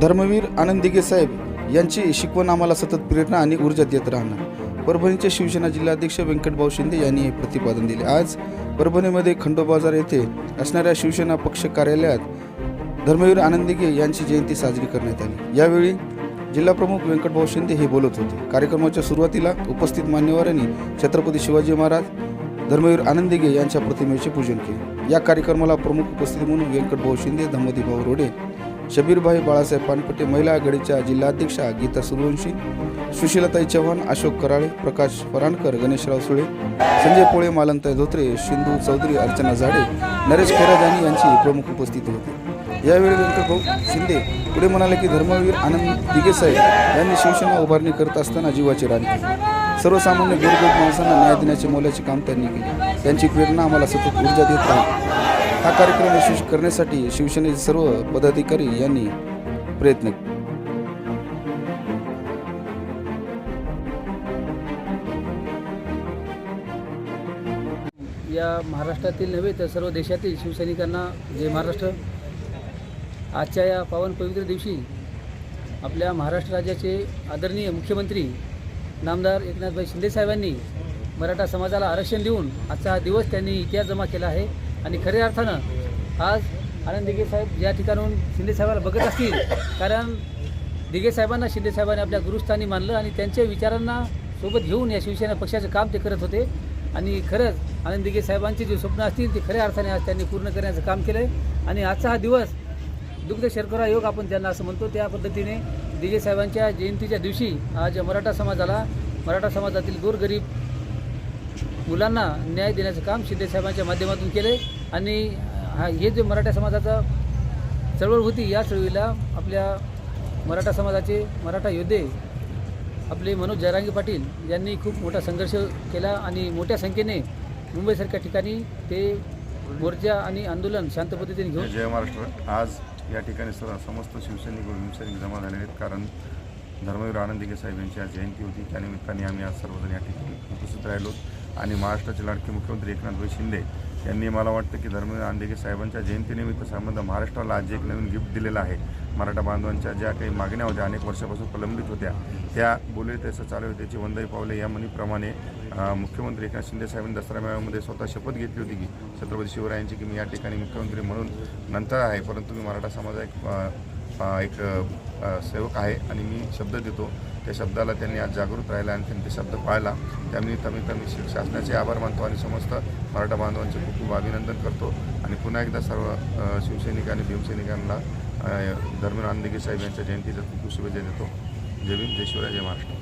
धर्मवीर आनंद साहेब यांची शिकवण आम्हाला सतत प्रेरणा आणि ऊर्जा देत राहणार. परभणीचे शिवसेना जिल्हाध्यक्ष व्यंकटभाऊ शिंदे यांनी हे प्रतिपादन दिले. आज परभणीमध्ये खंडोबाजार येथे असणाऱ्या शिवसेना पक्ष कार्यालयात धर्मवीर आनंदिगे यांची जयंती साजरी करण्यात आली. यावेळी जिल्हाप्रमुख व्यंकटभाऊ शिंदे हे बोलत होते. कार्यक्रमाच्या सुरुवातीला उपस्थित मान्यवरांनी छत्रपती शिवाजी महाराज धर्मवीर आनंदिगे यांच्या प्रतिमेचे पूजन केले. या कार्यक्रमाला प्रमुख उपस्थित म्हणून व्यंकटभाऊ शिंदे धम्मदीभाऊ रोडे शबीरभाई बाळासाहेब पानपटे महिला आघाडीच्या जिल्हाध्यक्षा गीता सुरवंशी सुशीलताई चव्हाण अशोक कराळे प्रकाश पराणकर गणेशराव सुळे संजय पोळे मालनताई धोत्रे सिंधू चौधरी अर्चना झाडे नरेश खेराजानी यांची प्रमुख उपस्थिती होती. यावेळी व्यंकटभाऊ शिंदे पुढे म्हणाले की धर्मवीर आनंद दिगेसाहेब यांनी शिवसेना उभारणी करत असताना जीवाची राणी केली. सर्वसामान्य गोरगरीब माणसांना न्याय देण्याचे मोलाचे काम त्यांनी केले. त्यांची प्रेरणा आम्हाला सतत ऊर्जा देत राहील. हा कार्यक्रम यशस्वी करण्यासाठी शिवसेनेचे सर्व पदाधिकारी यांनी प्रयत्न केले. या महाराष्ट्रातील नव्हे तर सर्व देशातील शिवसैनिकांना जय महाराष्ट्र. आजच्या या पावन पवित्र दिवशी आपल्या महाराष्ट्र राज्याचे आदरणीय मुख्यमंत्री नामदार एकनाथभाई शिंदेसाहेबांनी मराठा समाजाला आरक्षण देऊन आजचा हा दिवस त्यांनी इतिहास जमा केला आहे. आणि खऱ्या अर्थानं आज आनंद दिघे साहेब या ठिकाणाहून शिंदेसाहेबाला बघत असतील. कारण दिघे साहेबांना शिंदेसाहेबांनी आपल्या गुरुस्थानी मानलं आणि त्यांच्या विचारांना सोबत घेऊन या शिवसेना पक्षाचं काम ते करत होते. आणि खरंच आनंद दिघे साहेबांची जी स्वप्न असतील ती खऱ्या अर्थाने आज त्यांनी पूर्ण करण्याचं काम केलं आहे आणि आजचा हा दिवस दुग्ध शर्करा योग आपण त्यांना असं म्हणतो त्या पद्धतीने दिगे साहेबांच्या जयंतीच्या दिवशी आज मराठा समाजाला मराठा समाजातील गोरगरीब मुलांना न्याय देण्याचं काम शिंदेसाहेबांच्या माध्यमातून केले आणि हा हे जे मराठा समाजाचा चळवळ होती या चळवळीला आपल्या मराठा समाजाचे मराठा योद्धे आपले मनोज जयरांगे पाटील यांनी खूप मोठा संघर्ष केला आणि मोठ्या संख्येने मुंबईसारख्या ठिकाणी ते मोर्चा आणि आंदोलन शांत पद्धतीने घेऊन जय महाराष्ट्र. आज या ठिकाणी सर्व समस्त शिवसैनिक व हिमसैनिक जमा झालेले आहेत. कारण धर्मवीर आनंदिके साहेब यांची आज जयंती होती. त्यानिमित्ताने आम्ही आज सर्वजण या ठिकाणी उपस्थित राहिलो. आणि महाराष्ट्राचे लाडके मुख्यमंत्री एकनाथ भाई शिंदे यांनी मला वाटतं की धर्मवीर आनंदिके साहेबांच्या जयंतीनिमित्त संबंध महाराष्ट्राला आज एक नवीन गिफ्ट दिलेलं आहे. मराठा बांधवांच्या ज्या काही मागण्या होत्या अनेक वर्षापासून प्रलंबित होत्या त्या बोले तसं चालू होते. त्याची पावले या म्हणीप्रमाणे मुख्यमंत्री एकनाथ शिंदे साहेबांनी दसरा मेळाव्यामध्ये स्वतः शपथ घेतली होती की छत्रपती शिवरायांची की मी या ठिकाणी मुख्यमंत्री म्हणून नंतर आहे. परंतु मी मराठा समाज एक एक सेवक आहे आणि मी शब्द देतो. त्या शब्दाला त्यांनी आज जागृत राहिला आणि त्यांनी ते शब्द पाळला. त्यानिमित्त मी त्यांनी शासनाचे आभार मानतो आणि समस्त मराठा बांधवांचे खूप खूप अभिनंदन करतो. आणि पुन्हा एकदा सर्व शिवसैनिक आणि भीमसैनिकांना अं, धर्मेंद्र आनंदगे साहेब यांच्या जयंतीच्या खूप खूप शुभेच्छा देतो. जय भीम जय शिवराय जय महाराष्ट्र.